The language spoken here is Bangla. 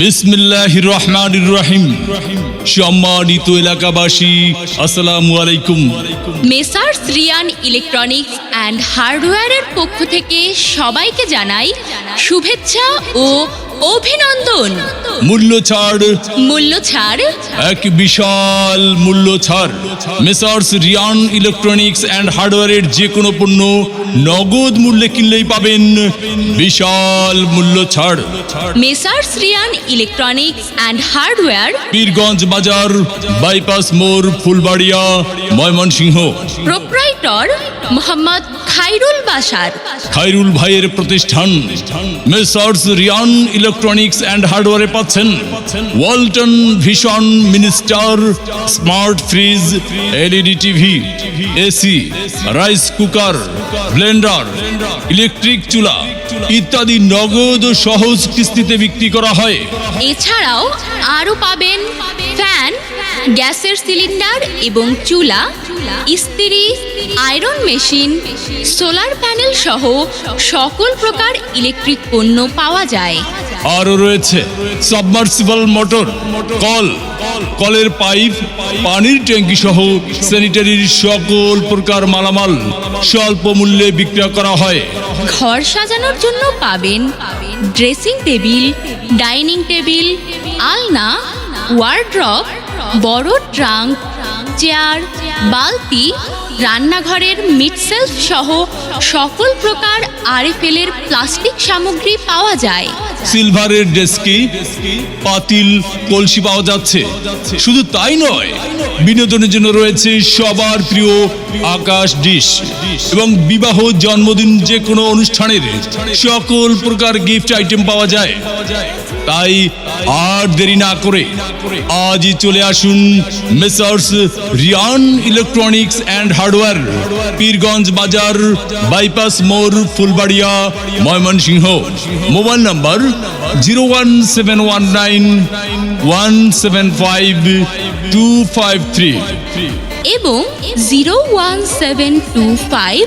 বিসমিল্লাহ রহমান রহিম সম্মানিত এলাকাবাসী আসসালামু আলাইকুম। মেসার্স রিয়ান ইলেকট্রনিক্স অ্যান্ড হার্ডওয়্যারের পক্ষ থেকে সবাইকে জানাই শুভেচ্ছা ও অভিনন্দন। মূল্য ছাড়। মূল্য ছাড়। এক বিশাল মূল্য ছাড়। মেসার্স রিয়ান ইলেকট্রনিক্স অ্যান্ড হার্ডওয়্যারের যে কোনো পণ্য নগদ মূল্যে কিনলেই পাবেন বিশাল মূল্য ছাড়। Messrs Rian electronics and hardware Pirganj বাজার বাইপাস মোড় ফুলবাড়িয়া ময়মনসিংহ। প্রোপ্রাইটর মোহাম্মদ খাইরুল বাসার খাইরুল ভাইয়ের প্রতিষ্ঠান মেসার্স রিয়ান ইলেকট্রনিক্স অ্যান্ড হার্ডওয়ারে পাচ্ছেন। Walton vision minister, smart fridge, LED TV, AC, rice cooker, blender, electric চুলা ইত্যাদি নগদ ও সহজ কিস্তিতে বিক্রি করা হয়। এছাড়াও আরও পাবেন ফ্যান, গ্যাসের সিলিন্ডার এবং চুলা, ইস্ত্রি, আয়রন মেশিন, সোলার প্যানেল সহ সকল প্রকার ইলেকট্রিক পণ্য পাওয়া যায়। আরও রয়েছে সাবমার্সিবল মোটর, কল, কলের পাইপ, পানির ট্যাঙ্কি সহ স্যানিটারির সকল প্রকার মালামাল স্বল্প মূল্যে বিক্রয় করা হয়। ঘর সাজানোর জন্য পাবেন ড্রেসিং টেবিল, ডাইনিং টেবিল, আলনা, ওয়ার্ড্রপ, বড় ট্রাঙ্ক, চেয়ার, বালতি রান্নাঘরের মিটসেলফ সহ সকল প্রকার আরএফএলের প্লাস্টিক সামগ্রী পাওয়া যায়। সিলভারের ডেস্কি, পাতিল, কলসি পাওয়া যাচ্ছে। শুধু তাই নয়, বিনোদনের জন্য রয়েছে সবার প্রিয় আকাশ ডিশ এবং বিবাহ জন্মদিন যে কোনো অনুষ্ঠানের সকল প্রকার গিফট আইটেম পাওয়া যায়। তাই আর দেরি না করে আজই চলে আসুন Messrs Rian electronics and hardware, Pirganj বাজার, বাইপাস মোড়, Phulbaria, Mymensingh. Mobile number zero one seven one nine one seven five two five three. এবং zero one seven two five